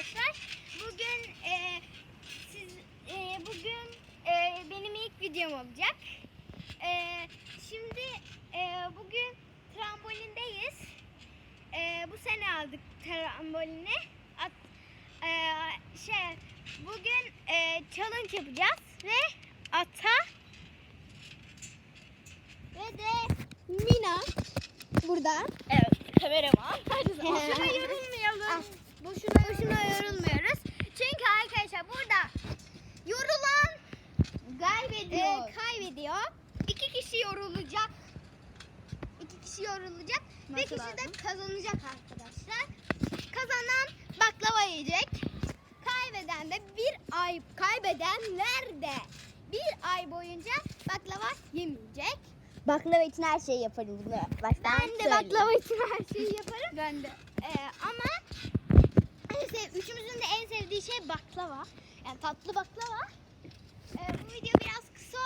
arkadaşlar. Bugün e, siz e, bugün e, benim ilk videom olacak. E, şimdi e, bugün trambolindeyiz. E, bu sene aldık trambolini. At, e, şey bugün e, challenge yapacağız ve ata ve de Mina burada. Evet, kameraman. Boşuna yorulmayalım. Boşuna, boşuna yorulmuyoruz. Çünkü arkadaşlar burada yorulan Kaybediyor. e, kaybediyor. İki kişi yorulacak. İki kişi yorulacak. Bir kişi de kazanacak arkadaşlar. Kazanan baklava yiyecek. Kaybeden de bir ay kaybedenler de bir ay boyunca baklava yemeyecek. Baklava için her şeyi yaparım bunu. Baştan Ben de söyleyeyim. baklava için her şeyi yaparım. Ben de. Ee, ama üçümüzün de en sevdiği şey baklava. Yani tatlı baklava. Ee, bu video biraz kısa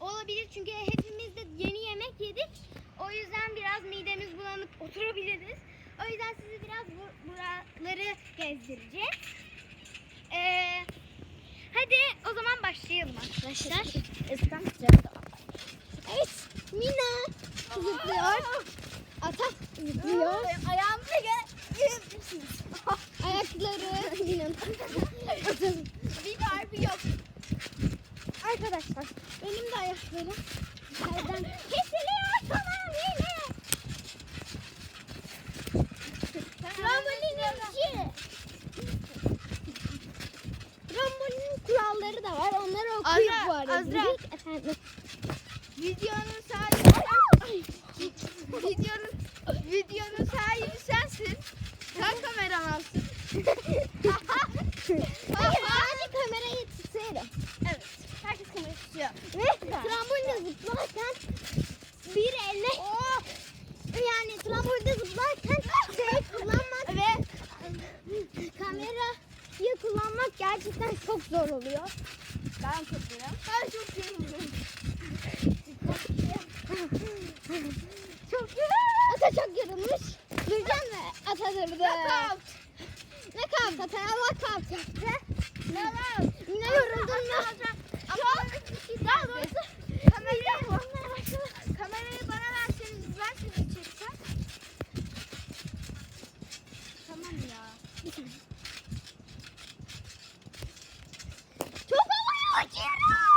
olabilir çünkü hepimiz de yeni yemek yedik. O yüzden biraz midemiz bulanıp oturabiliriz. O yüzden sizi biraz bu, buraları gezdireceğiz. Ee, hadi o zaman başlayalım arkadaşlar. Sıcakta. Evet, Mina zıplıyor. Ata zıplıyor. Ayağımda gel. Ayakları Mina'nın. Bir harbi yok. Arkadaşlar benim de ayaklarım yerden kesiliyor tamam yine. Trambolinci. Trambolinin kuralları da var. Onları okuyup Azra, bu arada. Azra. Efendim. Videonun Güzel. Ben çok yoruluyorum. Çok güzel. Ata çok yorulmuş. Duracağım mı? Ata durdu. Knockout. Knockout. Ata knockout yaptı. Knockout. Yine yoruldun mu? Çok. Daha doğrusu kamerayı, kamerayı bana verseniz ben sizi çeksem. Tamam ya. Çok havaya uçuyorum.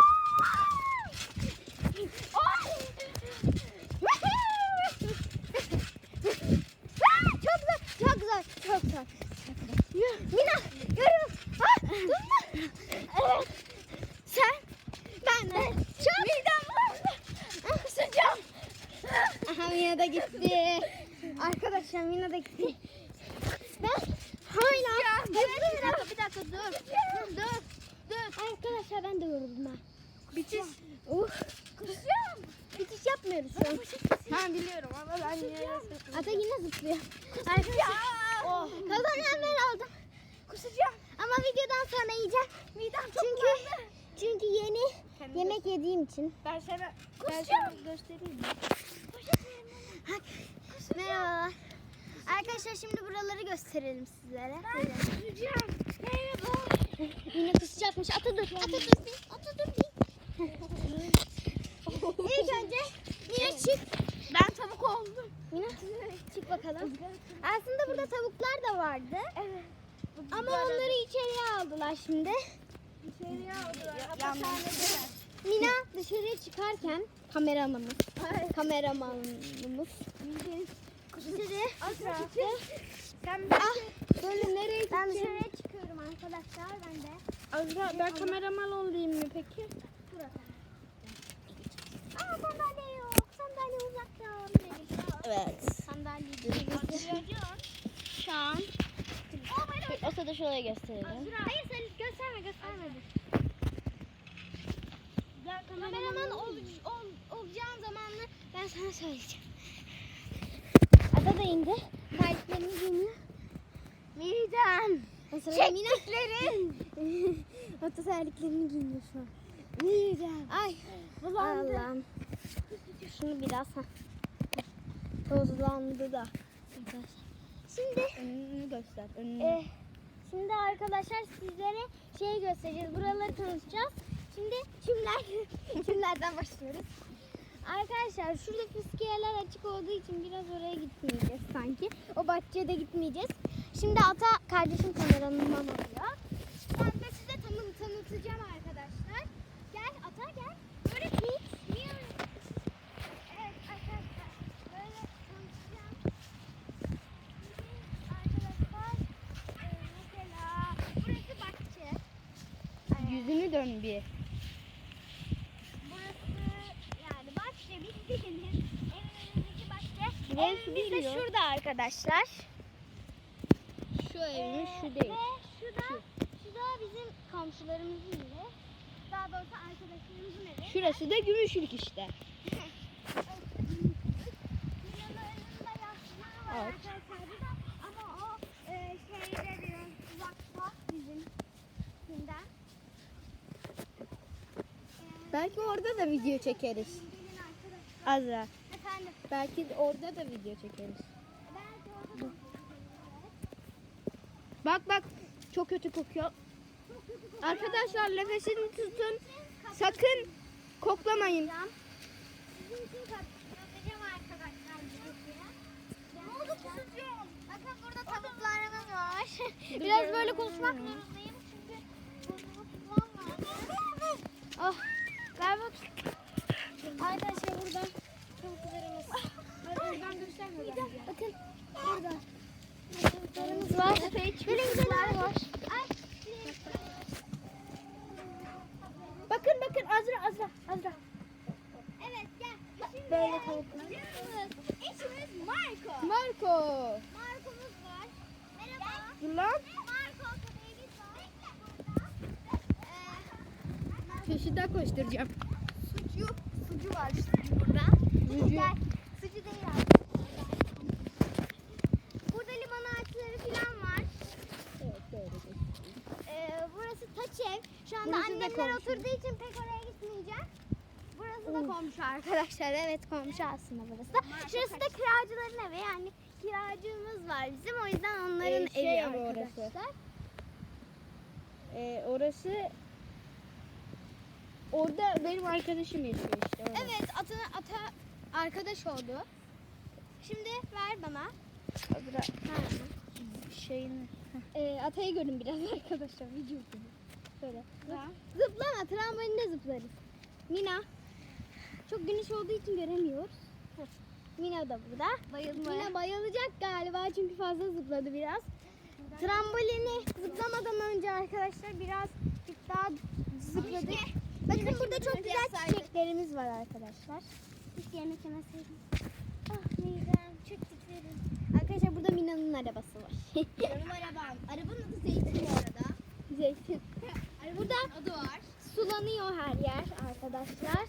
Oy. Ah, çok zor, çok zor, çok zor. Mina, görüyorum. Ah, durma. Evet. Sen, ben de. Çok. Midem bulandı. Kusacağım. Aha Mina da gitti. Mina da gitti. Ben hala. Dakika, bir dakika dur. Dur. Dur. Arkadaşlar ben de yoruldum ha. Bitiş. Uh. Kusacağım. Bitiş yapmıyoruz şu an. Ben biliyorum ama ben yine Ata yine zıplıyor. Arkadaşlar. Oh. Kazanan ben oldum. Kusacağım. Ama videodan sonra yiyeceğim. Midem Çünkü bulandı. çünkü yeni de- yemek yediğim için. Ben sana, ben sana göstereyim? Merhabalar. Arkadaşlar şimdi buraları gösterelim sizlere. Böyle. Kusacağım. Merhaba. Yine kusacakmış. Ata dur. Ata dur bir. Ata dur bir. İlk önce Mine çık. Ben tavuk oldum. Mine çık bakalım. Aslında burada tavuklar da vardı. Evet. Ama onları içeriye aldılar şimdi. İçeriye aldılar. Yanlış. Hapishanede. Mina dışarıya çıkarken kameramanımız. Kameramanımız. Azra. Sen Ah, böyle nereye Ben dışarıya çıkıyorum arkadaşlar ben de. Azra ben kameraman olayım mı peki? Aa sandalye yok. Sandalye uzakta. Evet. Sandalye Şu an. O sırada şuraya gösterelim. Hayır sen gösterme gösterme. Kameraman ol, ol, olacağın zamanını ben sana söyleyeceğim. İndi. Terliklerini giyiniyor. Midem. Çektiklerin. Ata terliklerini giyiniyor şu an. Midem. Ay. Bulandı. Allah'ım. Şunu biraz ha. Tozlandı da. Şimdi Önünü göster. Önünü. eh, Şimdi arkadaşlar sizlere şey göstereceğiz. Buraları tanıtacağız. Şimdi çimler, çimlerden başlıyoruz. Arkadaşlar şurada fıskiyeler açık olduğu için biraz oraya gitmeyeceğiz sanki. O bahçeye de gitmeyeceğiz. Şimdi ata kardeşim kameramanım oluyor. Ben de size tanı tanıtacağım arkadaşlar. Gel ata gel. Böyle öyle? Evet arkadaşlar. Böyle tanıtacağım. Arkadaşlar e, burası bahçe. Yüzünü dön bir. Burası yani bahçe bildiğiniz evimizdeki bahçe. Burası Evimiz de şurada arkadaşlar. Şu evimiz Ee, şu değil. Ve şu da, şu da bizim komşularımızın evi. Daha doğrusu arkadaşlarımızın evi. Şurası da gümüşlük işte. Evet. Ama o e, şeyde uzakta bizim Belki orada da video çekeriz. Azra. Efendim. Belki de orada da video çekeriz. Belki orada da Bak bak çok kötü kokuyor. Arkadaşlar nefesini tutun. Sakın koklamayın. Sizin için arkadaşlar videoya. Ne oldu kusucuğum? Bakın burada tavuklarımız var. Biraz böyle konuşmak zorundayım çünkü burnumu tutmam lazım. Oh, bak. Arkadaşlar burada. Oradan gösterme bence. Bakın burada. Tavuklarımız var. Böyle güzeller var. Ay. Bakın bakın Azra Azra Azra. Evet gel. Şimdi Böyle tavuklar. Eşimiz, eşimiz Marco. Marco. Marco'muz var. Merhaba. Lan. Marco köpeğimiz var. Ee, Peşinden koşturacağım. sucu, sucu var işte burada. Sucu. Gel. Sucu değil abi. Burada limon ağaçları falan var. Evet böyle. Ee, burası taç ev. Şu anda Burası da annemler oturduğu için pek oraya gitmeyeceğim. Burası da komşu arkadaşlar. Evet komşu aslında burası da. Şurası da kiracıların evi. Yani kiracımız var bizim. O yüzden onların Ee, şey evi evi orası. arkadaşlar. Ee, orası orada benim arkadaşım yaşıyor işte. orada. Evet ata, ata arkadaş oldu. Şimdi ver bana. Azra şeyini. Ee, atayı görün biraz arkadaşlar. Video gibi. Şöyle. Zıplama. Trambolinde zıplarız. Mina. Çok güneş olduğu için göremiyoruz. Heh. Mina da burada. Mina bayılacak galiba çünkü fazla zıpladı biraz. Trambolini zıplamadan önce arkadaşlar biraz daha zıpladık. Bakın burada çok güzel çiçeklerimiz var arkadaşlar. Hiç yemek yemeseydim. Ah midem çok titrerim. Arkadaşlar burada Mina'nın arabası var. Benim arabam. Arabanın adı Zeytin bu arada. Zeytin. Burada adı var. Sulanıyor her yer arkadaşlar.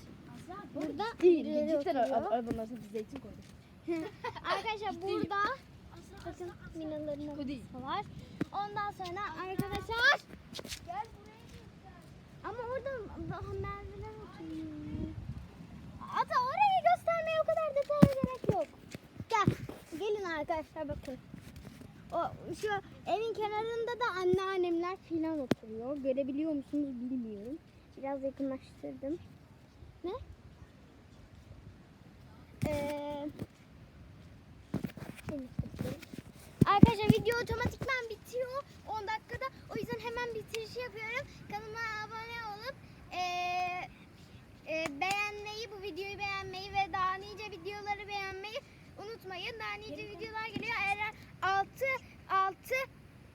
Burada birileri oturuyor. arabanın adı Zeytin koydum. Arkadaşlar burada bakın Mina'ların var. Ondan sonra arkadaşlar Gel buraya Ama orada merdiven oturuyor. Ata orayı göstermeye o kadar detaya gerek yok. Gel. Gelin arkadaşlar bakın. O şu evin kenarında da anneannemler filan oturuyor. Görebiliyor musunuz bilmiyorum. Biraz yakınlaştırdım. Ne? Ee. Arkadaşlar video otomatikman bitiyor 10 dakikada. O yüzden hemen bitiriş yapıyorum. Kanalıma abone olup eee, eee, beğenmeyi, bu videoyu beğenmeyi ve daha nice videoları beğenmeyi unutmayın. Daha nice videolar geliyor. Eğer 6 6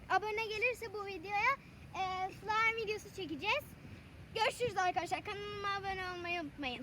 abone gelirse bu videoya eee slime videosu çekeceğiz. Görüşürüz arkadaşlar. Kanalıma abone olmayı unutmayın.